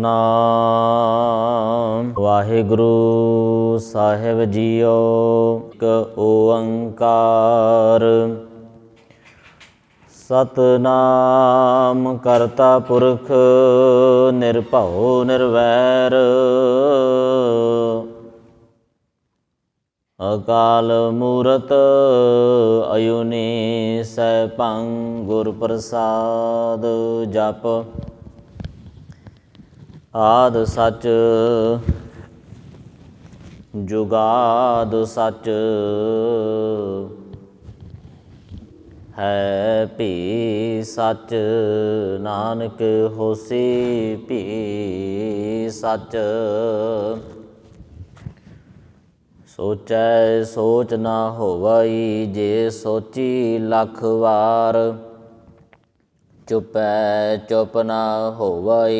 ਨਾਮ। ਵਾਹਿਗੁਰੂ ਸਾਹਿਬ ਜੀਓ, ਇੱਕ ਓੰਕਾਰ। ਸਤਨਾਮ ਕਰਤਾ ਪੁਰਖ, ਨਿਰਭਉ ਨਿਰਵੈਰ। ਅਕਾਲ ਮੂਰਤ ਅਯੁਨੀ ਸੈਭੰ ਗੁਰ ਪ੍ਰਸਾਦ ਜਪ। ਆਦ ਸੱਚ, ਜੁਗਾਦ ਸੱਚ ਹੈ ਭੀ ਸੱਚ, ਨਾਨਕ ਹੋਸੀ ਭੀ ਸੱਚ। ਸੋਚੈ ਸੋਚ ਨਾ ਹੋਵਈ, ਜੇ ਸੋਚੀ ਲੱਖ ਵਾਰ ਚੁਪੈ ਚੁਪ ਨਾ ਹੋਵਈ।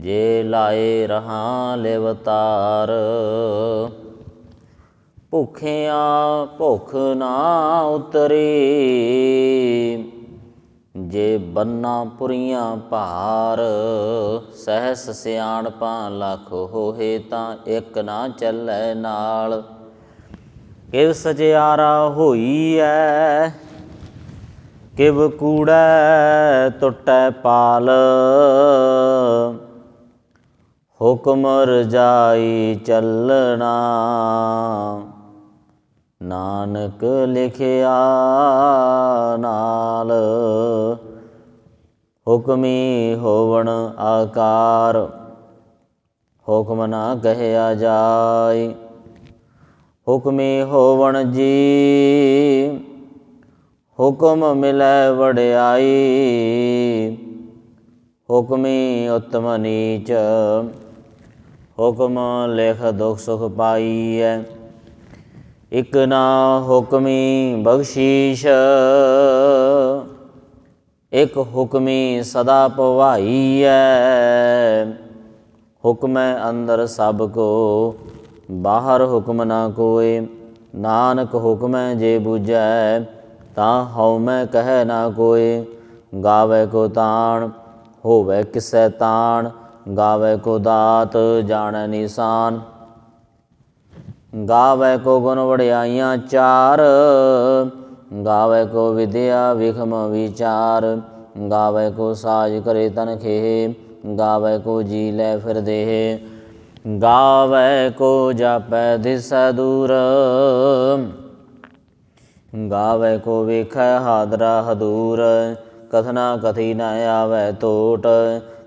ਜੇ ਲਾਏ ਰਹਾ ਲਿਵਤਾਰ ਭੁਖਿਆ ਭੁਖ ਨਾ ਉਤਰੀ। ਜੇ ਬੰਨਾ ਪੁਰੀਆਂ ਭਾਰ, ਸਹਿਸ ਸਿਆਣਪਾਂ ਲੱਖ ਹੋਏ ਤਾਂ ਇੱਕ ਨਾ ਚੱਲੈ ਨਾਲ। ਕਿਵ ਸਜਿਆਰਾ ਹੋਈ ਐ ਕਿਵ ਕੂੜੈ ਟੁੱਟੈ ਪਾਲ। ਹੁਕਮ ਰਜਾਈ ਚੱਲਣਾ। ਨਾਨਕ ਲਿਖਿਆ ਨਾਲ। ਹੁਕਮੀ ਹੋਵਣ ਆਕਾਰ। ਹੁਕਮ ਨਾ ਕਹਿਆ ਜਾਈ। ਹੁਕਮੀ ਹੋਵਣ ਜੀ। ਹੁਕਮ ਮਿਲੈ ਵਡਿਆਈ, ਹੁਕਮੀ ਉਤਮ ਨੀਚ। ਹੁਕਮ ਲੇਖ ਦੁਖ ਸੁਖ ਪਾਈਐ, ਇਕ ਨਾ ਹੁਕਮੀ ਬਖਸ਼ੀਸ਼। ਇਕ ਹੁਕਮੀ ਸਦਾ ਪਵਾਈਐ ਹੁਕਮੈ ਅੰਦਰ ਸਭ ਕੋ, ਬਾਹਰ ਹੁਕਮ ਨਾ ਕੋਏ। ਨਾਨਕ ਹੁਕਮੈ ਜੇ ਬੁਝੈ ਤਾਂ ਹਉ ਮੈਂ ਕਹਿ ਨਾ ਕੋਏ ਗਾਵੇ ਕੋ ਤਾਣ, ਹੋਵੇ ਕਿਸੈ ਤਾਣ, ਗਾਵੇ ਕੋ ਦਾਤ, ਜਾਣੈ ਨਿਸ਼ਾਨ। ਗਾਵੇ ਕੋ ਗੁਣ ਵਡਿਆਈਆਂ ਚਾਰ, ਗਾਵੇ ਕੋ ਵਿਦਿਆ ਵਿਖਮ ਵਿਚਾਰ। ਗਾਵੇ ਕੋ ਸਾਜ ਕਰੇ ਤਨ ਖੇ ਗਾਵੇ ਕੋ ਜੀ ਲੈ ਫਿਰ ਦੇਹ। ਗਾਵੇ ਕੋ ਜਾਪੈ ਦਿਸੈ ਦੂਰ ਗਾਵੇ ਕੋ ਵੇਖੈ ਹਾਦਰਾ ਹਦੂਰ, ਕਥਨਾ ਕਥੀ ਨ ਆਵੈ ਟੋਟ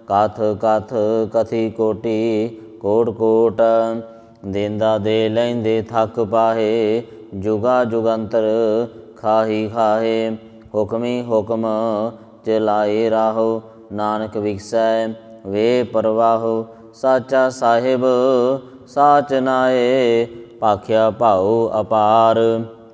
ਕਥ ਕਥ ਕਥੀ ਕੋਟੀ ਕੋਟ ਕੋਟ। ਦੇਂਦਾ ਦੇ ਲੈਂਦੇ ਥੱਕ ਪਾਹੇ, ਜੁਗਾ ਜੁਗੰਤਰ ਖਾਹੀ ਖਾਹੇ। ਹੁਕਮੀ ਹੁਕਮ ਚਲਾਏ ਰਾਹੋ, ਨਾਨਕ ਵਿਖਸੈ ਵੇ ਪਰਵਾਹੋ। ਸਾਚਾ ਸਾਹਿਬ, ਸਾਚ ਨਾਏ, ਭਾਖਿਆ ਭਾਉ ਅਪਾਰ।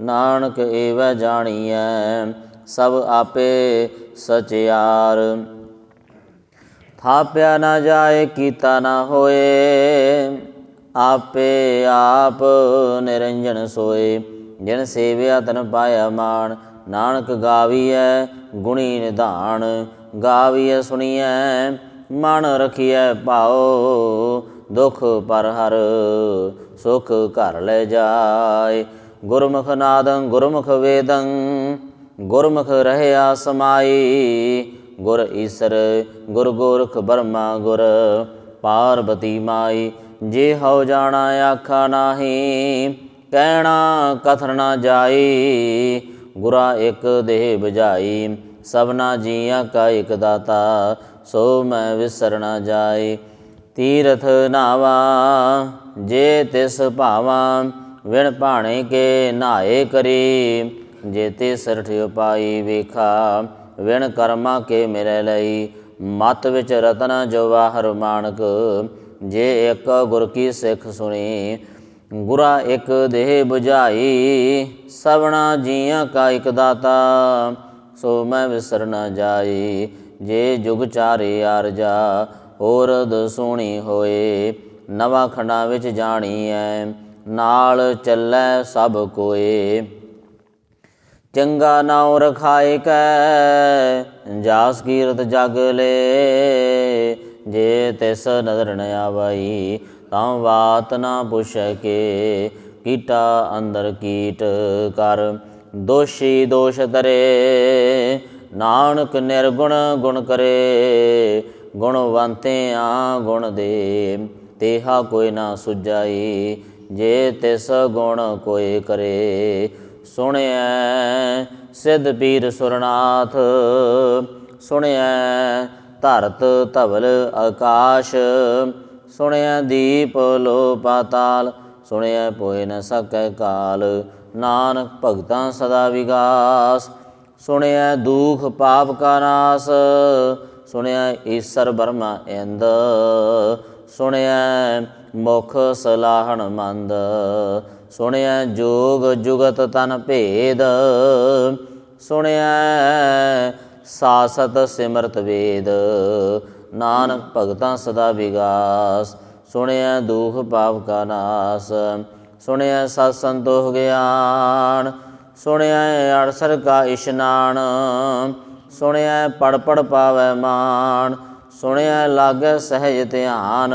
ਨਾਨਕ ਏਵ ਜਾਣੀਐ, ਸਭ ਆਪੇ ਸਚਿਆਰ। ਥਾਪਿਆ ਨਾ ਜਾਏ, ਕੀਤਾ ਨਾ ਹੋਏ, ਆਪੇ ਆਪ ਨਿਰੰਜਨ ਸੋਏ। ਜਿਨ ਸੇਵਿਆ ਤਨ ਪਾਇਆ ਮਾਨ ਨਾਨਕ ਗਾਵੀਐ ਗੁਣੀ ਨਿਧਾਨ। ਗਾਵੀਐ ਸੁਣੀਐ, ਮਨ ਰਖੀਐ ਭਾਉ, ਦੁਖ ਪਰ ਹਰ ਸੁਖ ਘਰ ਲੈ ਜਾਏ। ਗੁਰਮੁਖ ਨਾਦੰ ਗੁਰਮੁਖ ਵੇਦੰ, ਗੁਰਮੁਖ ਰਹਿਆ ਸਮਾਈ ਗੁਰ ਈਸਰ, ਗੁਰ ਗੋਰਖ ਬਰਮਾ, ਗੁਰ ਪਾਰਬਤੀ ਮਾਈ। ਜੇ ਹਉ ਜਾਣਾ ਆਖਾ ਨਾਹੀ, ਕਹਿਣਾ ਕਥਨ ਨਾ ਜਾਈ। ਗੁਰਾ ਇੱਕ ਦੇਹ ਬੁਝਾਈ, ਸਭਨਾ ਜੀਆਂ ਕਾ ਇਕ ਦਾਤਾ, ਸੋ ਮੈਂ ਵਿਸਰਣਾ ਜਾਏ ਤੀਰਥ ਨਾਵਾ, ਜੇ ਤਿਸ ਭਾਵਾਂ ਵਿਣ ਭਾਣੇ ਕੇ ਨਾਏ ਕਰੀ, ਜੇ ਤੇ ਸਰਠ ਉਪਾਈ ਵੇਖਾ, ਵਿਣ ਕਰਮਾ ਕੇ ਮੇਰੇ ਲਈ, ਮਤ ਵਿੱਚ ਰਤਨ ਜਵਾਹਰ ਮਾਨਕ ਜੇ ਇੱਕ ਗੁਰ ਕੀ ਸਿੱਖ ਸੁਣੀ, ਗੁਰਾ ਇੱਕ ਦੇਹ 부ਝਾਈ ਸਵਣਾ ਜੀਆਂ ਕਾ ਇਕ ਦਾਤਾ, ਸੋ ਮੈਂ ਵਿਸਰ ਨਾ ਜਾਈ, ਜੇ ਜੁਗ ਚਾਰੇ ਆਰਜਾ ਔਰਦ ਸੋਹਣੀ ਹੋਏ, ਨਵਾਂ ਖੰਡਾਂ ਵਿੱਚ ਜਾਣੀ ਐ ਨਾਲ ਚੱਲੈ ਸਭ ਕੋਏ। ਚੰਗਾ ਨਾਉ ਰਖਾਇ ਕੈ, ਜਾਸ ਕੀਰਤ ਜਗ ਲੇ। ਜੇ ਤਿਸ ਨਦਰ ਨ ਆਵਈ, ਤਾਂ ਬਾਤ ਨਾ ਪੁੱਛੈ ਕੇ। ਕੀਟਾ ਅੰਦਰ ਕੀਟ ਕਰ, ਦੋਸ਼ੀ ਦੋਸ਼ ਤਰੇ ਨਾਨਕ ਨਿਰਗੁਣ ਗੁਣ ਕਰੇ ਗੁਣਵੰਤੇ ਆ ਗੁਣ ਦੇ। ਤੇਹਾ ਕੋਈ ਨਾ ਸੁਜਾਈ ਜੇ ਤਿਸ ਗੁਣ ਕੋਈ ਕਰੇ, ਸੁਣਿਐ ਸਿੱਧ ਪੀਰ ਸੁਰਨਾਥ, ਸੁਣਿਐ ਧਰਤ ਧਵਲ ਆਕਾਸ਼ ਸੁਣਿਆ ਦੀਪ ਲੋ ਪਾਤਾਲ ਸੁਣਿਐ ਪੋਇ ਨ ਸਕੈ ਕਾਲ, ਨਾਨਕ ਭਗਤਾਂ ਸਦਾ ਵਿਗਾਸ ਸੁਣਿਆ ਦੁਖ ਪਾਪ ਕਾ ਨਾਸ ਸੁਣਿਆ ਈਸਰ ਬਰਮਾ ਇੰਦ ਸੁਣਿਆ ਮੁਖ ਸਲਾਹਣ ਮੰਦ ਸੁਣਿਆ ਜੋਗ ਜੁਗਤ ਤਨ ਭੇਦ ਸੁਣਿਆ ਸਾਸਤ ਸਿਮਰਤ ਵੇਦ, ਨਾਨਕ ਭਗਤਾਂ ਸਦਾ ਵਿਗਾਸ ਸੁਣਿਆ ਦੁਖ ਪਾਪ ਕਾ ਨਾਸ ਸੁਣਿਆ ਸਤ ਸੰਤੋਖ ਗਿਆਨ, ਸੁਣਿਐ ਅਰਸਰ ਕਾ ਇਸ਼ਨਾਨ ਸੁਣਿਆ ਪੜ ਪੜ ਪਾਵੈ ਮਾਨ ਸੁਣਿਆ ਲਾਗੈ ਸਹਿਜ ਧਿਆਨ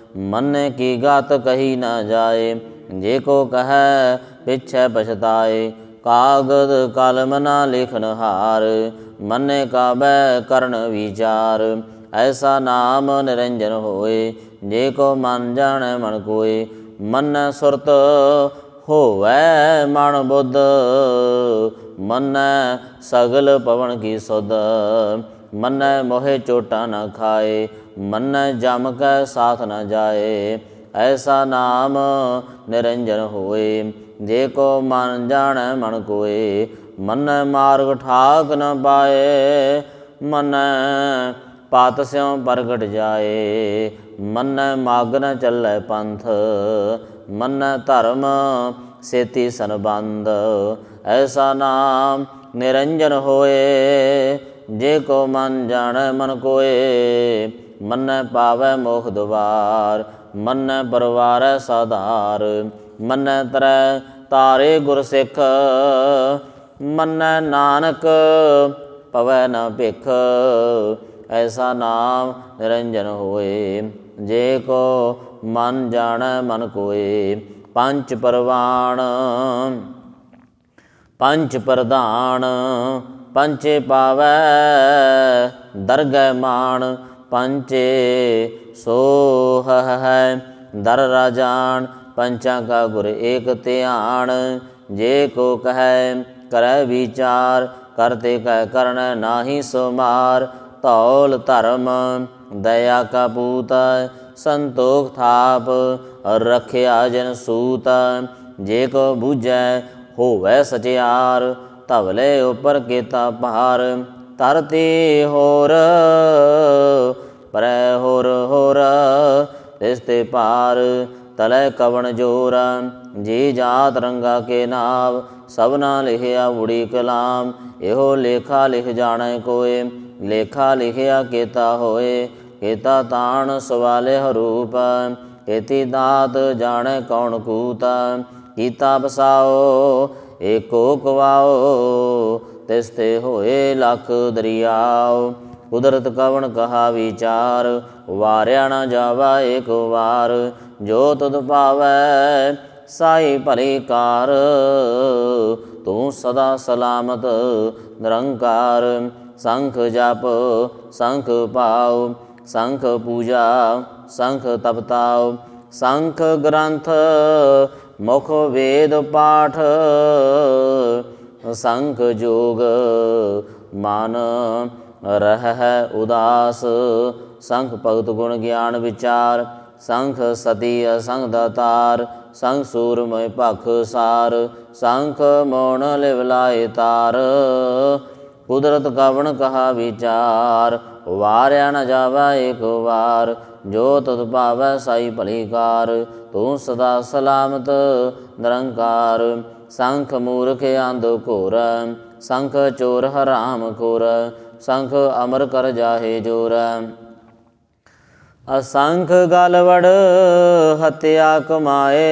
ਮਨ ਕੀ ਗਾਤ ਕਹੀ ਨਾ ਜਾਏ, ਜੇ ਕੋ ਕਹੈ ਪਿਛੈ ਪਛਤਾਏ, ਕਾਗਦ ਕਲਮ ਨਾ ਲਿਖਨ ਹਾਰ, ਮਨ ਕਾਬੈ ਕਰਨ ਵਿਚਾਰ। ਐਸਾ ਨਾਮ ਨਿਰੰਜਨ ਹੋਏ, ਜੇ ਕੋ ਮਨ ਜਾਣੈ ਮਨ ਕੋਏ, ਮਨ ਸੁਰਤ ਹੋਵੈ ਮਨ ਬੁੱਧ, ਮਨ ਸਗਲ ਪਵਨ ਕੀ ਸੁਧ, ਮਨ ਮੋਹਿ ਚੋਟਾ ਨਾ ਖਾਏ ਮਨ ਜਮ ਕੈ ਸਾਥ ਨ ਜਾਏ, ਐਸਾ ਨਾਮ ਨਿਰੰਜਨ ਹੋਏ। ਜੇ ਕੋ ਮਨ ਜਾਣੈ ਮਨ ਕੋਏ, ਮਨ ਮਾਰਗ ਠਾਕ ਨ ਪਾਏ, ਮਨ ਪਾਤ ਸਿਉ ਪ੍ਰਗਟ ਜਾਏ। ਮਨ ਮਾਗ ਨ ਚੱਲੈ ਪੰਥ, ਮਨ ਧਰਮ ਸੇਤੀ ਸੰਬੰਧ। ਐਸਾ ਨਾਮ ਨਿਰੰਜਨ ਹੋਏ, ਜੇ ਕੋ ਮਨ ਜਾਣੈ ਮਨ ਕੋਏ ਮਨ ਪਾਵੈ ਮੋਖ ਦੁਆਰ ਮਨ ਪਰਵਾਰੈ ਸਾਧਾਰ, ਮਨ ਤਰੈ ਤਾਰੇ ਗੁਰ ਸਿੱਖ, ਮਨ ਨਾਨਕ ਪਵੈ ਨ ਭਿਖ, ਐਸਾ ਨਾਮ ਨਿਰੰਜਨ ਹੋਏ, ਜੇ ਕੋ ਮਨ ਜਾਣੈ ਮਨ ਕੋਏ, ਪੰਜ ਪਰਵਾਣ, ਪੰਜ ਪ੍ਰਧਾਨ ਪੰਚੇ ਪਾਵੈ ਦਰਗਹਿ ਮਾਨ ਪੰਚੇ ਸੋਹ ਹੈ। ਦਰ ਰਾਜਾਨ ਪੰਚਾਂ ਕਾ ਗੁਰ ਏਕ ਧਿਆਨ। ਜੇ ਕੋ ਕਹੈ, ਕਰੈ ਵਿਚਾਰ। ਕਰਤੇ ਕਹਿ ਕਰਨ ਨਾਹੀ ਸੁਮਾਰ। ਧੌਲ ਧਰਮ, ਦਇਆ ਕਾ ਪੂਤ। ਸੰਤੋਖ ਥਾਪ, ਰਖਿਆ ਜਨ ਸੂਤ। ਜੇ ਕੋ ਬੂਝੈ, ਹੋਵੈ ਸਚਿਆਰ। ਧਵਲੇ ਉਪਰ ਕੀਤਾ ਭਾਰ। ਧਰਤੀ ਹੋਰ, ਪਰੈ ਹੋਰ ਹੋਰ, ਤਿਸ ਤੇ ਪਾਰ ਤਲੈ ਕਵਣ ਜੋਰ, ਜੀ ਜਾਤ ਰੰਗਾ ਕੇ ਨਾਮ ਸਭਨਾ ਲਿਖਿਆ ਉੜੀ ਕਲਾਮ, ਇਹੋ ਲੇਖਾ ਲਿਖ ਜਾਣੈ ਕੋਏ, ਲੇਖਾ ਲਿਖਿਆ ਕੀਤਾ ਹੋਏ, ਕੀਤਾ ਤਾਣ ਸਵਾਲੇ ਹਰੂਪ, ਕੀਤੀ ਦਾਤ ਜਾਣੈ ਕੌਣ ਕੂਤ, ਕੀਤਾ ਬਸਾਓ, ਏਕੋ ਕਵਾਓ ਤਿਸ ਤੇ ਹੋਏ ਲੱਖ ਦਰਿਆਓ। ਕੁਦਰਤ ਕਵਣ ਕਹਾ ਵਿਚਾਰ? ਵਾਰਿਆ ਨਾ ਜਾਵਾ ਏਕ ਵਾਰ। ਜੋ ਤੁਧ ਪਾਵੈ ਸਾਈ ਭਲੇ ਕਾਰ। ਤੂੰ ਸਦਾ ਸਲਾਮਤ, ਨਿਰੰਕਾਰ। ਸੰਖ ਜਪ, ਸੰਖ ਪਾਉ ਸੰਖ ਪੂਜਾ, ਸੰਖ ਤਪਤਾਉ। ਸੰਖ ਗ੍ਰੰਥ, ਮੁਖ ਵੇਦ ਪਾਠ। ਸੰਖ ਜੋਗ, ਮਨ ਰਹਿ ਉਦਾਸ। ਸੰਖ ਭਗਤ ਗੁਣ ਗਿਆਨ ਵਿਚਾਰ ਸੰਖ ਸਤੀ ਅਸੰਗ ਦਾਤਾਰ ਸੰਖ ਸੂਰਮੈ ਭਖ ਸਾਰ ਸੰਖ ਮੋਣ ਲਿਵਲਾਏ ਤਾਰ। ਕੁਦਰਤ ਕਵਣ ਕਹਾ ਵਿਚਾਰ, ਵਾਰਿਆ ਨ ਜਾਵੇ ਏਕ ਵਾਰ। ਜੋ ਤਤ ਭਾਵੈ ਸਾਈ ਭਲੀ ਤੂੰ ਸਦਾ ਸਲਾਮਤ ਨਿਰੰਕਾਰ। ਸੰਖ ਮੂਰਖ ਅੰਧ ਘੋਰ, ਸੰਖ ਚੋਰ ਹਰਾਮ ਖੋਰ, ਸੰਖ ਅਮਰ ਕਰ ਜਾਹੇ ਜੋਰ। ਅਸੰਖ ਗਲਵੜ ਹਤਿਆ ਕਮਾਏ,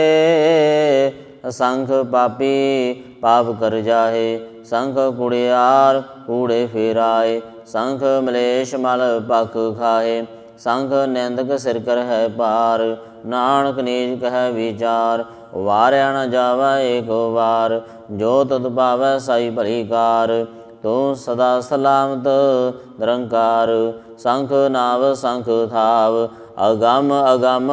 ਅਸੰਖ ਪਾਪੀ ਪਾਪ ਕਰ ਜਾਹੇ, ਸੰਖ ਕੁੜਿਆਰ ਕੂੜੇ ਫੇਰਾਏ, ਸੰਖ ਮਲੇਸ਼ ਮਲ ਪਖ ਖਾਏ, ਸੰਖ ਨਿੰਦਕ ਸਿਰ ਕਰ ਹੈ ਪਾਰ ਨਾਨਕ ਨੀਜ ਕਹਿ ਵਿਚਾਰ, ਵਾਰਿਆ ਨ ਜਾਵੇ ਏਕ ਵਾਰ, ਜੋ ਤਤ ਭਾਵੈ ਸਾਈ ਭਲੀ ਕਾਰ, ਤੂੰ ਸਦਾ ਸਲਾਮਤ ਨਿਰੰਕਾਰ, ਸੰਖ ਨਾਵ ਸੰਖ ਥਾਵ, ਅਗਮ ਅਗਮ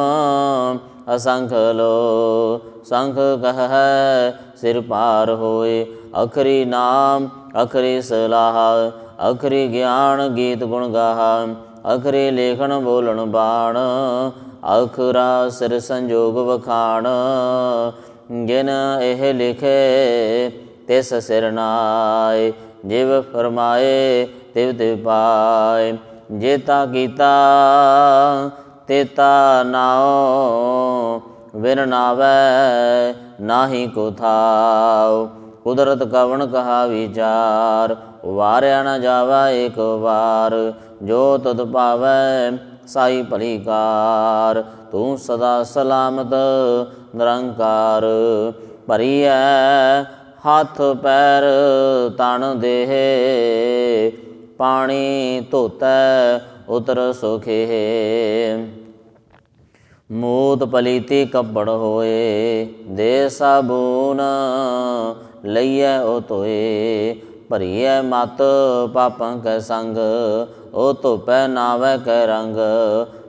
ਅਸੰਖ ਲੋ, ਸੰਖ ਕਹੈ ਸਿਰ ਪਾਰ ਹੋਏ, ਅਖਰੀ ਨਾਮ, ਅਖਰੀ ਸਲਾਹ, ਅਖਰੀ ਗਿਆਨ ਗੀਤ ਗੁਣ ਗਾਹ, ਅਖਰੀ ਲੇਖਣ ਬੋਲਣ ਬਾਣ ਅਖਰਾ ਸਿਰ ਸੰਜੋਗ ਵਖਾਣ, ਜਿਨ ਇਹ ਲਿਖੇ ਤਿਸ ਸਿਰ ਨਾਏ, ਜਿਵ ਫਰਮਾਏ ਤਿਵ ਤਿਵ ਪਾਏ। ਜੇਤਾ ਕੀਤਾ, ਤੇ ਤਾ ਨਾਉ ਵਿਨ ਨਾਵੈ ਨਾਹੀ ਕੋ ਥਾਉ। ਕੁਦਰਤ ਕਵਣ ਕਹਾ ਵਿਚਾਰ, ਵਾਰਿਆ ਨਾ ਜਾਵਾ ਏਕ ਵਾਰ। ਜੋ ਤਦ ਪਾਵੈ ਸਾਈ ਭਲੀ ਕਾਰ ਤੂੰ ਸਦਾ ਸਲਾਮਤ ਨਿਰੰਕਾਰ। ਭਰੀਐ ਹੱਥ ਪੈਰ ਤਨ ਦੇਹ, ਪਾਣੀ ਧੋਤੈ ਉਤਰ ਸੁਖੇ। ਮੂਤ ਪਲੀਤੀ ਕੱਪੜ ਹੋਏ, ਦੇ ਸਾਬੂਨ ਲਈਐ ਉਹ ਤੋਏ ਭਰੀਐ ਮਤ ਪਾਪਾਂ ਕੈ ਸੰਗ ਉਹ ਧੋਪੈ ਨਾਵੈ ਕੈ ਰੰਗ,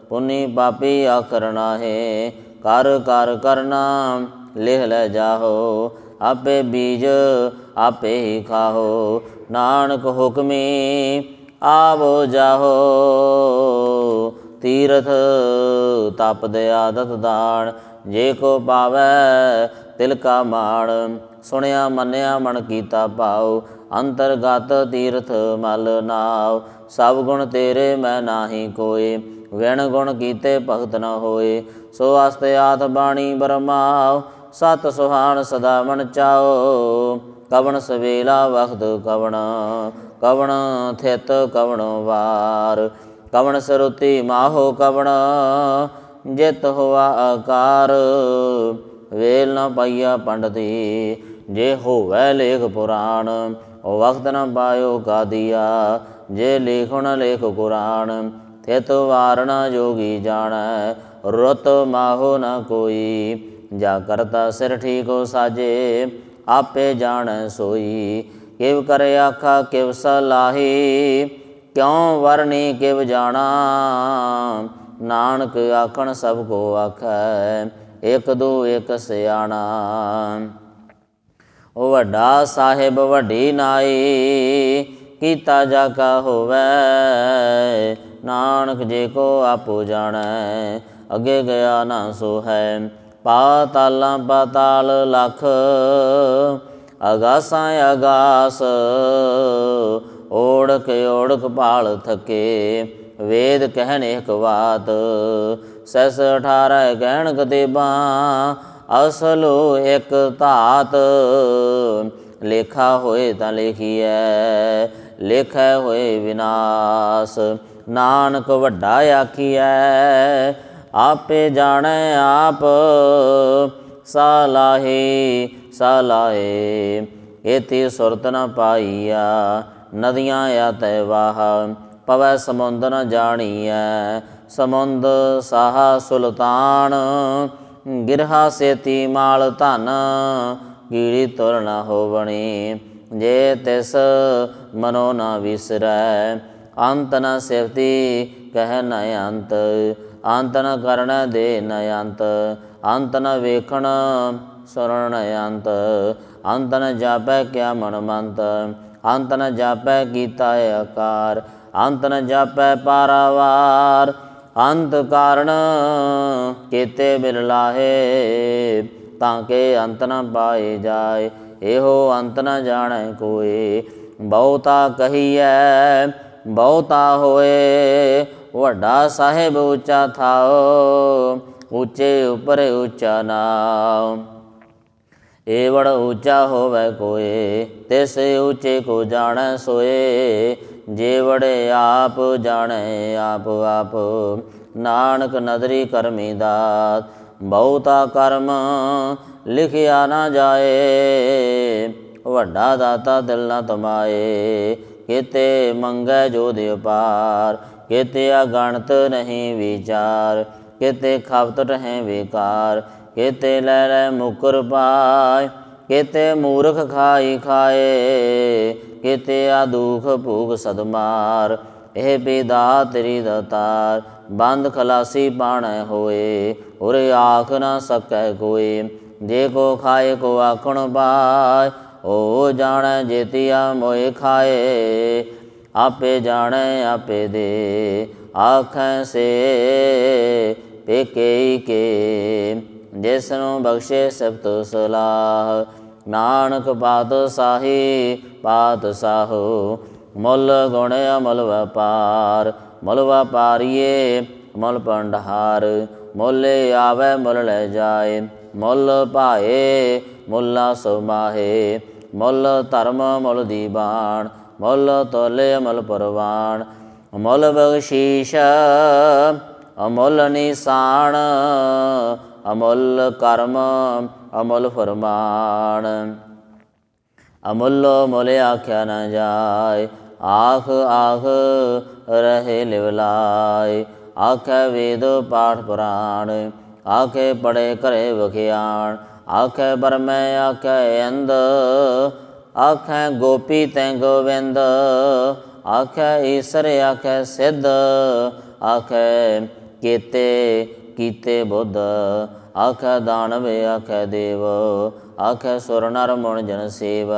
ਪੁਨੀ ਪਾਪੀ ਆਖਰਣਾ ਹੈ ਕਰ ਕਰ, ਕਰਨਾ, ਲਿਖ ਲੈ ਜਾਹੋ, ਆਪੇ ਬੀਜ ਆਪੇ ਹੀ ਖਾਹੋ। ਨਾਨਕ ਹੁਕਮੀ ਆਵੋ ਜਾਹੋ, ਤੀਰਥ ਤਪ ਦੇ ਆਦਤ ਦਾਣ। ਜੇ ਕੋ ਪਾਵੈ ਤਿਲ ਕਾ ਮਾਣ, ਸੁਣਿਆ ਮੰਨਿਆ ਮਨ ਕੀਤਾ ਭਾਉ। ਅੰਤਰਗਤ ਤੀਰਥ ਮਲ ਨਾਉ, ਸਭ ਗੁਣ ਤੇਰੇ ਮੈਂ ਨਾਹੀ ਕੋਏ, ਵਿਣ ਗੁਣ ਕੀਤੇ ਭਗਤ ਨ ਹੋਏ, ਸੋ ਅਸਤੇ ਆਤ ਬਾਣੀ ਬਰਮਾਉ, ਸਤ ਸੁਹਾਣ ਸਦਾ ਮਨ ਚਾਓ ਕਵਣ ਸਵੇਲਾ ਵਖਤ ਕਵਣ ਕਵਣ ਥਿਤ ਕਵਣ ਵਾਰ, ਕਵਣ ਸਰੁਤੀ ਮਾਹੋ ਕਵਣ, ਜਿਤ ਹੋਆ ਆਕਾਰ, ਵੇਲ ਨ ਪਾਈਆ ਪੰਡਤੀ, ਜੇ ਹੋਵੇ ਲੇਖ ਪੁਰਾਣ ਉਹ ਵਖਤ ਨ ਪਾਇਓ ਕਾਦੀਆ ਜੇ ਲੇਖਣ ਲੇਖ ਕੁਰਾਨ ਥਿਤ ਵਾਰਣ ਜੋਗੀ ਜਾਣੈ, ਰਤ ਮਾਹੋ ਨ ਕੋਈ। ਜਾ ਕਰਤਾ ਸਿਰ ਠੀਕੋ ਸਾਜੇ, ਆਪੇ ਜਾਣੈ ਸੋਈ। ਕਿਵ ਕਰ ਆਖਾ, ਕਿਵ ਸਲਾਹੀ ਕਿਉ ਵਰਣੀ ਕਿਵ ਜਾਣਾ? ਨਾਨਕ ਆਖਣ ਸਭ ਕੋ ਆਖੈ, ਇਕ ਦੋ ਇਕ ਸਿਆਣਾ। ਵੱਡਾ ਸਾਹਿਬ ਵੱਡੀ ਨਾਈ, ਕੀਤਾ ਜਾ ਕਾ ਹੋਵੇ। ਨਾਨਕ ਜੇ ਕੋ ਆਪੋ ਜਾਣੈ, ਅੱਗੇ ਗਿਆ ਨਾ ਸੋ ਹੈ ਪਾਤਾਲਾਂ ਪਾਤਾਲ ਲਖ, ਅਗਾਸਾਂ ਅਗਾਸ। ਓੜਕ ਓੜਕ ਪਾਲ ਥਕੇ, ਵੇਦ ਕਹਿਣ ਇੱਕ ਬਾਤ ਸਸ 18 ਕਹਿਣ ਕਤੇਬਾਂ ਅਸਲੋ ਇੱਕ ਧਾਤ, ਲੇਖਾ ਹੋਏ ਤਾਂ ਲਿਖੀਐ, ਲੇਖੈ ਹੋਏ ਵਿਨਾਸ਼, ਨਾਨਕ ਵੱਡਾ ਆਖੀਐ, ਆਪੇ ਜਾਣੈ ਆਪ, ਸਲਾਹੇ ਸਲਾਹੇ ਇਤੀ ਸੁਰਤ ਨ ਪਾਈਆ, ਨਦੀਆਂ ਆ ਤੈ ਵਾਹ, ਪਵੈ ਸਮੁੰਦ ਨ ਜਾਣੀਐ, ਸਮੁੰਦ ਸਾਹ ਸੁਲਤਾਨ ਗਿਰਹਾ ਸੇਤੀ ਮਾਲ ਧਨ ਕੀੜੀ ਤੁਰ ਨ ਹੋਵਣੀ। ਜੇ ਤਿਸ ਮਨੋ ਨਾ ਵਿਸਰੈ, ਅੰਤ ਨ ਸਿਫਤੀ ਕਹਿ ਨ ਅੰਤ। ਅੰਤ ਨ ਕਰਨ ਦੇ ਨ ਅੰਤ ਅੰਤ ਨ ਵੇਖਣ ਸੁਰਣ ਅੰਤ। ਅੰਤ ਨ ਜਾਪੈ ਕਿਆ ਮਨ ਮੰਤ, ਅੰਤ ਨ ਜਾਪੈ ਕੀਤਾ ਆਕਾਰ। ਅੰਤ ਨ ਜਾਪੈ ਪਾਰਾਵਾਰ ਅੰਤ ਕਾਰਣ ਕੀਤੇ ਮਿਲ ਤਾਂ ਕਿ ਅੰਤ ਨਾ ਪਾਏ ਜਾਏ। ਇਹੋ ਅੰਤ ਨ ਜਾਣੈ ਕੋਏ ਬਹੁਤਾ ਕਹੀਐ, ਬਹੁਤਾ ਹੋਏ। ਵੱਡਾ ਸਾਹਿਬ ਉੱਚਾ ਥਾਓ ਉੱਚੇ ਉਪਰ ਉੱਚਾ ਨਾਮ ਏਵੜ ਉੱਚਾ ਹੋਵੇ ਕੋਏ ਤਿਸ ਉੱਚੇ ਕੋ ਜਾਣੈ ਸੋਏ। ਜੇਵੜੇ ਆਪ ਜਾਣੇ, ਆਪ ਆਪ। ਨਾਨਕ ਨਦਰੀ ਕਰਮੀ ਦਾਤ, ਬਹੁਤਾ ਕਰਮ ਲਿਖਿਆ ਨਾ ਜਾਏ। ਵੱਡਾ ਦਾਤਾ ਦਿਲ ਨਾ ਤਮਾਏ, ਕਿਤੇ ਮੰਗੈ ਜੋ ਦੇ ਪਾਰ ਕਿਤੇ ਅਗਣਤ ਨਹੀਂ ਵਿਚਾਰ, ਕਿਤੇ ਖਪਤ ਰਹੇ ਵਿਕਾਰ। ਕਿਤੇ ਲੈ ਲੈ ਮੁਕਰ ਪਾਏ, ਕਿਤੇ ਮੂਰਖ ਖਾਈ ਖਾਏ। ਕਿਤੇ ਆ ਦੁਖ ਭੂਖ ਸਦਮਾਰ, ਇਹ ਬੇਦਾ ਤੇਰੀ ਦਤਾਰ ਬੰਦ ਖਲਾਸੀ ਬਾਣੈ ਹੋਏ, ਉਰੇ ਆਖ ਨਾ ਸਕੈ ਕੋਈ। ਜੇ ਕੋ ਖਾਏ, ਕੋ ਆਖਣ ਪਾਏ ਓ ਜਾਣੈ ਜੇਤੀਆ ਮੋਏ ਖਾਏ। ਆਪੇ ਜਾਣੈ, ਆਪੇ ਦੇ, ਆਖੈ ਸੇ, ਪੇਕੇ ਕੇ। ਜਿਸ ਨੂੰ ਬਖਸ਼ੇ ਸਭ ਤੋਂ ਸਲਾਹ ਨਾਨਕ ਬਾਤ ਸਾਹੀ ਬਾਤ ਸਾਹੋ, ਮੁੱਲ ਗੁਣ ਅਮਲ ਵਪਾਰ, ਮੁੱਲ ਵਪਾਰੀਏ, ਮੁੱਲ ਭੰਡਾਰ, ਮੁੱਲ ਆਵੇ, ਮੁੱਲ ਲੈ ਜਾਏ, ਮੁੱਲ ਭਾਏ, ਮੁੱਲਾ ਸੁਮਾਹੇ, ਮੁੱਲ ਧਰਮ, ਮੁੱਲ ਦੀਵਾਨ ਮੁੱਲ ਤੋਲੇ, ਮੁੱਲ ਪਰਵਾਨ ਮੁੱਲ ਬਖਸ਼ੀਸ਼, ਅਮੁੱਲ ਨਿਸ਼ਾਨ, ਅਮੁੱਲ ਕਰਮ ਅਮੁੱਲ ਫਰਮਾਨ। ਅਮੁੱਲ ਮੁੱਲ ਆਖਿਆ ਨਾ ਜਾਏ, ਆਖ ਆਖ ਰਹੇ ਲਿਵਲਾਏ ਆਖੇ ਵੇਦ ਪਾਠ ਪੁਰਾਣ, ਆਖੇ ਪੜੇ ਕਰੇ ਵਖਿਆਣ। ਆਖੇ ਬਰਮੈ ਆਖੇ ਅੰਧ, ਆਖੇ ਗੋਪੀ ਤੈ ਗੋਵਿੰਦ। ਆਖੇ ਈਸਰ, ਆਖੇ ਸਿੱਧ, ਆਖੇ ਕੀਤੇ ਕੀਤੇ ਬੁੱਧ। ਆਖੈ ਦਾਨਵੇ, ਆਖੈ ਦੇਵ, ਆਖੈ ਸੁਰ ਨਰ ਮਣ ਜਨ ਸੇਵ।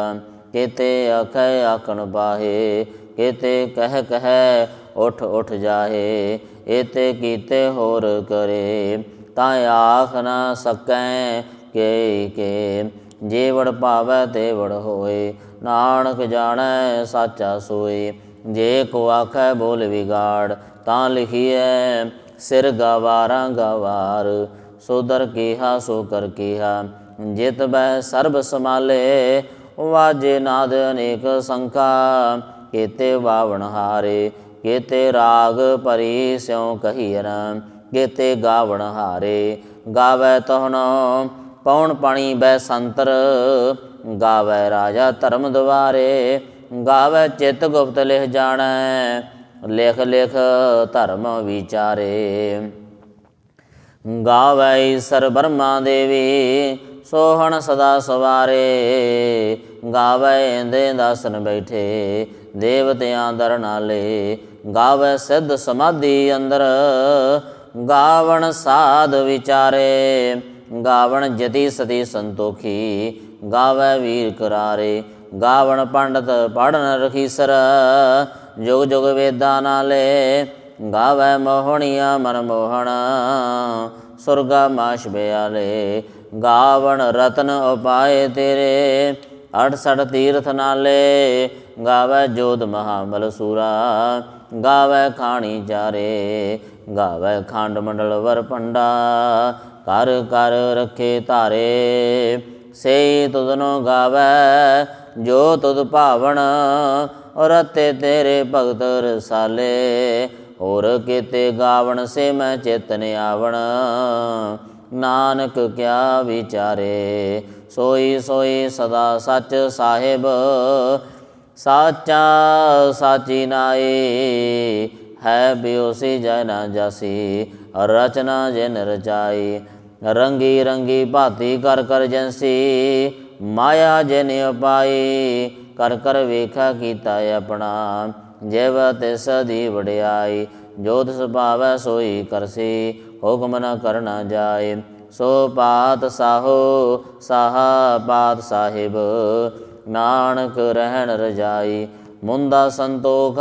ਕੀਤੇ ਆਖੈ, ਆਖਣ ਬਾਹੇ, ਕੀਤੇ ਕਹਿ ਕਹਿ ਉਠ ਉਠ ਜਾਹੇ, ਏਤੇ ਕੀਤੇ ਹੋਰ ਕਰੇ। ਤਾਂ ਆਖ ਨਾ ਸਕੈ ਕੇ ਕੇ ਜੇ ਭਾਵੈ ਤੇ ਵੜ ਹੋਏ, ਨਾਨਕ ਜਾਣੈ ਸਾਚਾ ਸੋਏ। ਜੇ ਕੋ ਆਖੈ ਬੋਲ ਵਿਗਾੜ, ਤਾਂ ਲਿਖੀਐ, ਸਿਰ ਗਵਾਰਾਂ ਗਵਾਰ। ਸੋਦਰ ਕੀਹਾ, ਸੋ ਕਰ ਕੀਹਾ। ਜਿਤ ਬੈ ਸਰਬ ਸਮਾਲੇ ਵਾਜੇ ਨਾਦ ਅਨੇਕ ਸੰਖਾ। ਕੀਤੇ ਵਾਵਣ ਹਾਰੇ, ਕੀਤੇ ਰਾਗ ਪਰੀ ਸਿਉ ਕਹੀਰ ਕੀਤੇ ਗਾਵਣ ਹਾਰੇ, ਗਾਵੇ ਤਹਨ ਪੌਣ ਪਾਣੀ ਬੈ ਸੰਤਰ। ਗਾਵੇ ਰਾਜਾ ਧਰਮ ਦੁਆਰੇ ਗਾਵੇ ਚਿਤ ਗੁਪਤ ਲਿਖ ਜਾਣੈ। ਲਿਖ ਲਿਖ ਧਰਮ ਵਿਚਾਰੇ। ਗਾਵੇ ਈਸਰ ਬਰਮਾ ਦੇਵੀ, ਸੋਹਣ ਸਦਾ ਸਵਾਰੇ। ਗਾਵੇ ਇੰਦੇ ਦਾਸਨ ਬੈਠੇ, ਦੇਵਤਿਆਂ ਦਰ ਨਾਲੇ ਗਾਵੇ ਸਿੱਧ ਸਮਾਧੀ ਅੰਦਰ, ਗਾਵਣ ਸਾਧ ਵਿਚਾਰੇ। ਗਾਵਣ ਜਤੀ ਸਤੀ ਸੰਤੋਖੀ, ਗਾਵੈ ਵੀਰ ਕਰਾਰੇ। ਗਾਵਣ ਪੰਡਤ ਪੜਨ ਰਖੀਸਰ, ਜੁਗ ਜੁਗ ਵੇਦਾਂ ਨਾਲੇ। ਗਾਵੇ ਮੋਹਣੀਆਂ ਮਨ ਮੋਹਣ ਸੁਰਗਾ ਮਾਸ਼ ਬਿਆਲੇ, ਗਾਵਣ ਰਤਨ ਉਪਾਏ ਤੇਰੇ 68 ਤੀਰਥ ਨਾਲੇ, ਗਾਵੇ ਜੋਧ ਮਹਾਬਲ ਸੂਰਾ, ਗਾਵੇ ਖਾਣੀ ਚਾਰੇ ਗਾਵੇ ਖੰਡ ਮੰਡਲ ਵਰ ਪੰਡਾ ਕਰ ਕਰ ਰੱਖੇ ਧਾਰੇ ਸੇ ਤੁਧਨੋ ਗਾਵੇ, ਜੋ ਤੁਧ ਭਾਵਨ, ਰਤੇ ਤੇਰੇ ਭਗਤ ਰਸਾਲੇ ਹੋਰ ਕੀਤੇ ਗਾਵਣ ਸੇ ਮੈਂ ਚੇਤਨ ਆਵਣ। ਨਾਨਕ ਕਿਆ ਵਿਚਾਰੇ, ਸੋਈ ਸੋਈ ਸਦਾ ਸੱਚ ਸਾਹਿਬ। ਸਾਚਾ ਸਾਚੀ ਨਾਈ, ਹੈ ਬਿਉਸੀ ਜੈ ਨਾ ਜਾਸੀ, ਰਚਨਾ ਜਿਨ ਰਚਾਈ ਰੰਗੀ ਰੰਗੀ ਭਾਤੀ ਕਰ ਕਰ ਜੰਸੀ, ਮਾਇਆ ਜਿਨ ਉਪਾਈ ਕਰ ਕਰ ਵੇਖਾ ਕੀਤਾ ਆਪਣਾ। ਜਿਵ ਤਿਸ ਦੀ ਵਡਿਆਈ ਜੋ ਤਿਸ ਭਾਵੈ ਸੋਈ ਕਰਸੀ, ਹੁਕਮ ਨ ਕਰਨਾ ਜਾਏ। ਸੋ ਪਾਤ ਸਾਹੋ, ਸਾਹਾ ਪਾਤ ਸਾਹਿਬ, ਨਾਨਕ ਰਹਿਣ ਰਜਾਈ, ਮੁੰਦਾ ਸੰਤੋਖ।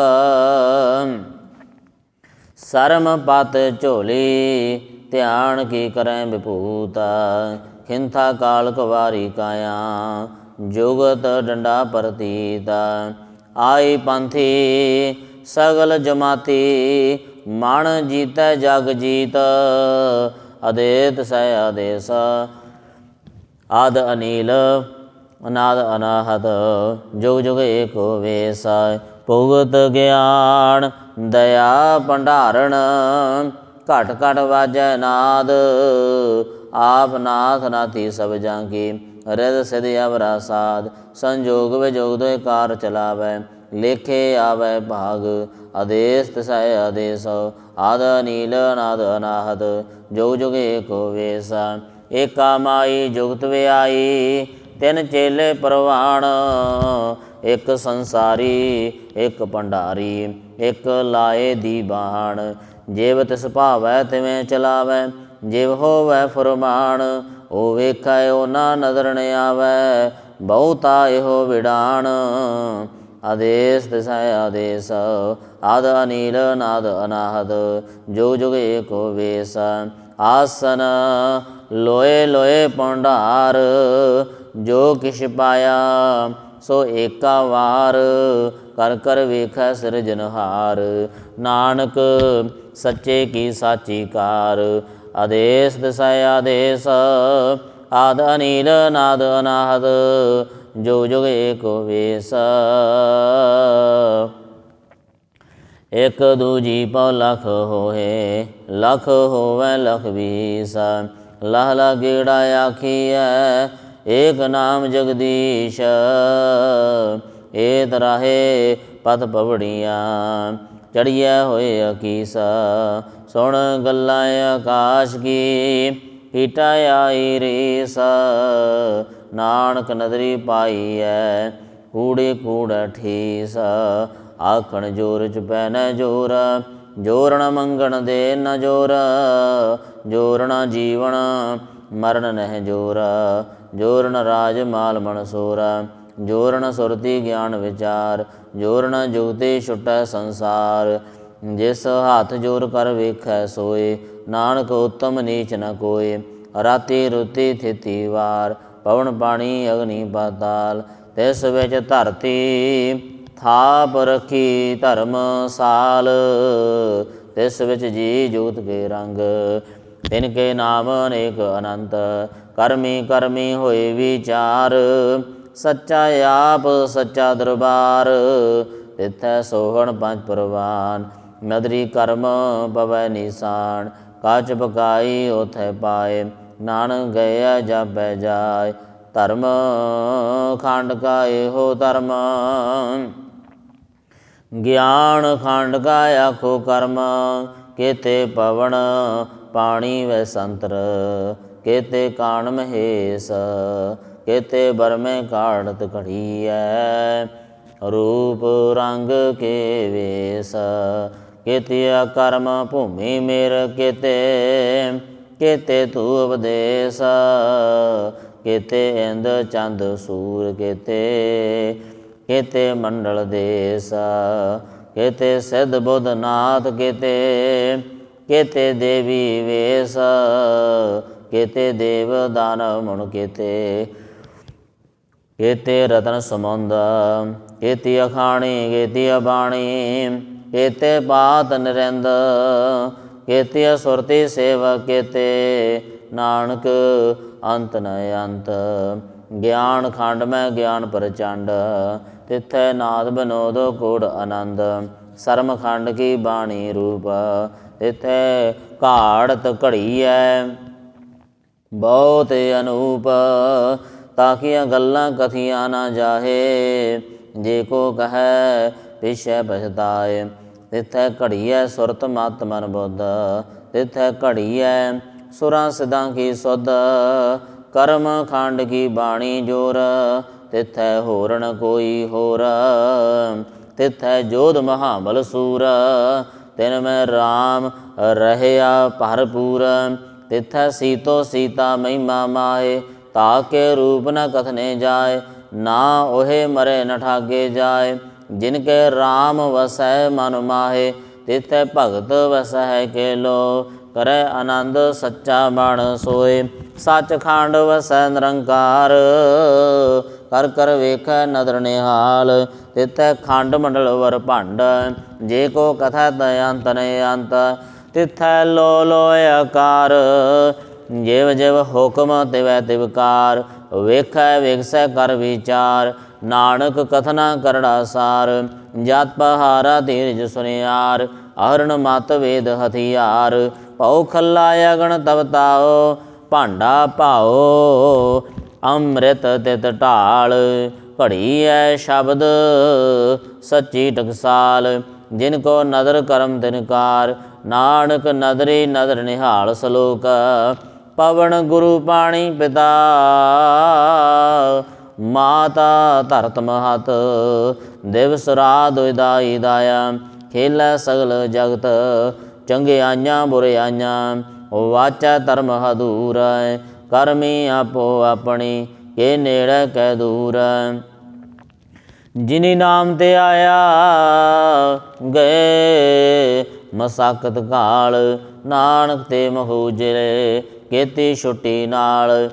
ਸਰਮ ਪਤ ਝੋਲੀ, ਧਿਆਨ ਕੀ ਕਰੈ ਵਿਭੂਤਾ। ਖਿੰਥਾ ਕਾਲ ਕਵਾਰੀ ਕਾਇਆ, ਜੁਗਤ ਡੰਡਾ ਪ੍ਰਤੀਤ। ਆਈ ਪੰਥੀ, ਸਗਲ ਜਮਾਤੀ, ਮਨ ਜੀਤੈ ਜਗ ਜੀਤ, ਅਦੇਤ ਸੈ ਆਦੇਸ ਆਦ ਅਨੀਲ, ਅਨਾਦ ਅਨਾਹਤ, ਜੁਗ ਜੁਗ ਏਕੋ ਵੇਸ। ਭੁਗਤ ਗਿਆਨ, ਦਇਆ ਭੰਡਾਰਣ, ਘਟ ਘਟ ਵਾਜੈ ਨਾਦ। ਆਪ ਨਾਥ ਨਾਤੀ ਸਭ ਜਾਂ ਰਿਦ ਸਿਧ ਅਵਰਾ ਸਾਧ ਸੰਜੋਗ ਵਿਜੋਗ ਦੋਇ ਕਾਰ ਚਲਾਵੈ, ਲੇਖੇ ਆਵੈ ਭਾਗ, ਆਦੇਸ ਤਸੈ ਆਦੇਸ, ਆਦ ਨੀਲ ਨਾਦ ਅਨਾਹਤ ਜੁਗ ਜੁਗ ਏਕੋ ਵੇਸ, ਏਕਾ ਮਾਈ ਜੁਗਤ ਵਿਆਈ, ਤਿੰਨ ਚੇਲੇ ਪ੍ਰਵਾਣ, ਇੱਕ ਸੰਸਾਰੀ, ਇੱਕ ਭੰਡਾਰੀ, ਇੱਕ ਲਾਏ ਦੀ ਬਾਣ, ਜਿਵ ਤਿਸ ਭਾਵੈ ਤਿਵੇਂ ਚਲਾਵੈ, ਜਿਵ ਹੋਵੈ ਫਰਮਾਨ ਉਹ ਵੇਖੈ ਉਹ ਨਾ ਨਜ਼ਰ ਨ ਆਵੈ, ਬਹੁਤਾ ਇਹੋ ਵਿਡਾਣ ਆਦੇਸ ਤਿਸੈ ਆਦੇਸ, ਆਦ ਅਨੀਲ, ਨਾਦ ਅਨਾਹਦ, ਜੋ ਜੁਗ ਏਕੋ ਵੇਸ। ਆਸਨ ਲੋਏ ਲੋਏ ਭੰਡਾਰ, ਜੋ ਕਿਛ ਪਾਇਆ ਸੋ ਏਕਾ ਵਾਰ। ਕਰ ਕਰ ਵੇਖੈ ਸਿਰਜਨਹਾਰ ਨਾਨਕ ਸੱਚੇ ਕੀ ਸਾਚੀ ਕਾਰ। ਆਦੇਸ ਦਸੈ, ਆਦੇਸ। ਆਦ ਅਨੀਲ, ਨਾਦ ਅਨਾਹਦ, ਜੋ ਜੁਗ ਏਕੋ ਵੇਸ। ਇਕ ਦੂਜੀ ਪਉ ਲਖ ਹੋਏ, ਲਖ ਹੋਵੇ, ਲਖ ਵੀਸ। ਲਹ ਲਾ ਗੇੜਾ ਆਖੀਐ, ਏਕ ਨਾਮ ਜਗਦੀਸ਼। ਏ ਤਰਾਹੇ ਪਤ ਪਵੜੀਆਂ, ਚੜੀਐ ਹੋਏ ਅਕੀਸ। ਸੁਣ ਗੱਲਾਂ ਆਕਾਸ਼ ਕੀ ਪੀਟਾ ਆਈ ਰੀਸ, ਨਾਨਕ ਨਦਰੀ ਪਾਈਐ ਕੂੜੇ ਕੂੜ ਠੀਸ, ਆਖਣ ਜੋਰ ਚ ਪੈ ਜੋਰ, ਜੋਰਣ ਮੰਗਣ ਦੇ ਨ ਜੋਰ, ਜੋਰਣਾ ਜੀਵਨ ਮਰਨ ਨਹਿ ਜੋਰ, ਜੋਰਣ ਰਾਜ ਮਾਲ ਮਨਸੂਰ ਜੋਰਣ ਸੁਰਤੀ ਗਿਆਨ ਵਿਚਾਰ, ਜੋਰਣ ਜੁਗਤੇ ਛੁਟੈ ਸੰਸਾਰ ਜਿਸ ਹੱਥ ਜੋਰ ਕਰ ਵੇਖੈ ਸੋਏ, ਨਾਨਕ ਉਤਮ ਨੀਚ ਨ ਕੋਏ। ਰਾਤੀ ਰੁਤੀ ਥਿਤੀ ਵਾਰ, ਪਵਨ ਪਾਣੀ ਅਗਨੀ ਪਾਤਾਲ। ਤਿਸ ਵਿੱਚ ਧਰਤੀ ਥਾਪ ਰਖੀ ਧਰਮ ਸਾਲ। ਤਿਸ ਵਿੱਚ ਜੀ ਜੋਤ ਕੇ ਰੰਗ, ਤਿਨ ਕੇ ਨਾਮ ਅਨੇਕ ਅਨੰਤ। ਕਰਮੀ ਕਰਮੀ ਹੋਏ ਵਿਚਾਰ, ਸੱਚਾ ਆਪ ਸੱਚਾ ਦਰਬਾਰ। ਤਿਥੈ ਸੋਹਣ ਪੰਜ ਪ੍ਰਵਾਨ ਨਦਰੀ ਕਰਮ ਪਵੈ ਨਿਸ਼ਾਨ, ਕਾਚ ਬਕਾਈ ਉਥੈ ਪਾਏ, ਨਾਨਕ ਗਿਆ ਜਾਪੈ ਜਾਏ, ਧਰਮ ਖੰਡ ਕਾ ਇਹੋ ਧਰਮ। ਗਿਆਨ ਖੰਡ ਕਾ ਆਖੋ ਕਰਮ, ਕੇਤੇ ਪਵਨ ਪਾਣੀ ਵੈ ਸੰਤਰ, ਕੇਤੇ ਕਾਣ ਮਹੇਸ, ਕੇਤੇ ਬਰਮੇ ਕਾੜਤ ਘੜੀ ਘੜੀਐ, ਰੂਪ ਰੰਗ ਕੇ ਵੇਸ। ਕੇਤੇ ਕਰਮ ਭੂਮੀ ਮੇਰ ਕਿਤੇ ਕਿਤੇ ਤੂ ਉਪਦੇਸ, ਕਿਤੇ ਇੰਦ ਚੰਦ ਸੂਰ ਕਿਤੇ ਕਿਤੇ ਮੰਡਲ ਦੇਸ, ਕਿਤੇ ਸਿਧ ਬੁੱਧ ਨਾਥ ਕਿਤੇ ਕਿਤੇ ਦੇਵੀ ਵੇਸ, ਕਿਤੇ ਦੇਵ ਦਾਨਵ ਮਨੁ ਕਿਤੇ, ਕੇਤੇ ਰਤਨ ਸਮੁੰਦ ਕੇਤੀ ਅਖਾਣੀ ਕੇਤੀ ਅਬਾਣੀ ਕੇਤੇ ਬਾਤ ਨਰਿੰਦ, ਕੇਤੀ ਸੁਰਤੀ ਸੇਵਾ ਕੇਤੇ, ਨਾਨਕ ਅੰਤ ਨ ਅੰਤ। ਗਿਆਨ ਖੰਡ ਮੈਂ ਗਿਆਨ ਪ੍ਰਚੰਡ, ਤਿਥੈ ਨਾਦ ਬਨੋਦ ਕੋੜ ਆਨੰਦ। ਸਰਮ ਖੰਡ ਕੀ ਬਾਣੀ ਰੂਪ, ਤਿਥੈ ਘਾੜਤ ਘੜੀ ਘੜੀਐ। ਬਹੁਤ ਅਨੂਪ, ਤਾਕੀਆਂ ਗੱਲਾਂ ਕਥੀਆਂ ਨਾ ਜਾਹੇ। ਜੇ ਕੋ ਕਹੈ ਪਿਛੈ ਪਛਤਾਏ। ਤਿਥੈ ਘੜੀਐ ਸੁਰਤ ਮਤ ਮਨ ਬੁੱਧ, ਤਿਥੈ ਘੜੀਐ ਸੁਰਾਂ ਸਿਦਾਂ ਕੀ ਸੁਧ, ਕਰਮ ਖੰਡ ਕੀ ਬਾਣੀ ਜੋਰ, ਤਿਥੈ ਹੋਰਣ ਕੋਈ ਹੋਰ, ਤਿਥੈ ਜੋਧ ਮਹਾਬਲ ਸੂਰ, ਤਿਨ ਮੈਂ RAM ਰਹਿਆ ਭਰਪੂਰ, ਤਿਥੈ ਸੀਤੋ ਸੀਤਾ ਮਹਿਮਾ ਮਾਏ ਤਾਕੇ ਰੂਪ ਨ ਕਥਨੇ ਜਾਏ, ਨਾ ਉਹੇ ਮਰੇ ਨ ਠਾਗੇ ਜਾਏ। ਜਿਨ ਕੇ RAM ਵਸੈ ਮਨ ਮਾਹੇ, ਤਿਥੈ ਭਗਤ ਵਸੈ ਕੇ ਲੋ ਕਰੈ ਆਨੰਦ ਸੱਚਾ ਬਣ ਸੋਏ। ਸੱਚਖੰਡ ਵਸੈ ਨਿਰੰਕਾਰ, ਕਰ ਕਰ ਵੇਖੈ ਨਦਰ ਨਿਹਾਲ। ਤਿਥੈ ਖੰਡ ਮੰਡਲ ਵਰ ਭੰਡ, ਜੇ ਕੋ ਕਥਾ ਦਇਆੰਤ ਨੇ ਅੰਤ ਤਿਥੈ ਲੋ ਲੋ ਆਕਾਰ, ਜਿਵ ਜਿਵ ਹੁਕਮ ਤਿਵੈ ਤਿਵਕਾਰ ਵੇਖੈ ਵੇਖਸੈ ਕਰ ਵਿਚਾਰ ਨਾਨਕ ਕਥਨਾ ਕਰੜਾ ਸਾਰ, ਜਤ ਪਹਾਰਾ ਧੀਰਜ ਸੁਨਿਆਰ, ਅਹਰਣ ਮਤ ਵੇਦ ਹਥਿਆਰ, ਪਉ ਖੱਲਾ ਅਗਣ ਤਵਤਾਓ ਭਾਂਡਾ ਭਾਓ ਅੰਮ੍ਰਿਤ ਤਿਤ ਢਾਲ, ਘੜੀ ਐ ਸ਼ਬਦ ਸੱਚੀ ਟਕਸਾਲ, ਜਿਨ ਕੋ ਨਦਰ ਕਰਮ ਤਿਨਕਾਰ ਨਾਨਕ ਨਦਰੀ ਨਦਰ ਨਿਹਾਲ ਸਲੋਕ, ਪਵਨ ਗੁਰੂ ਪਾਣੀ ਪਿਤਾ। ਮਾਤਾ ਧਰਤ ਮਹਤ, ਦਿਵਸ ਰਾਤ ਵਿਦਾਈ ਦਾਇਆ, ਖੇਲੇ ਸਗਲ ਜਗਤ ਚੰਗਿਆਈਆਂ ਬੁਰਿਆਈਆਂ ਵਾਚਾ ਧਰਮ ਹਦੂਰ, ਕਰਮੀ ਆਪੋ ਆਪਣੀ, ਕੇ ਨੇੜੇ ਕੈ ਦੂਰ। ਜਿਨੀ ਨਾਮ ਤੇ ਆਇਆ, ਗਏ ਮਸਾਕਤ ਕਾਲ, ਨਾਨਕ ਤੇ ਮਹੂਜਰੇ ਕੀਤੀ ਛੁੱਟੀ ਨਾਲ।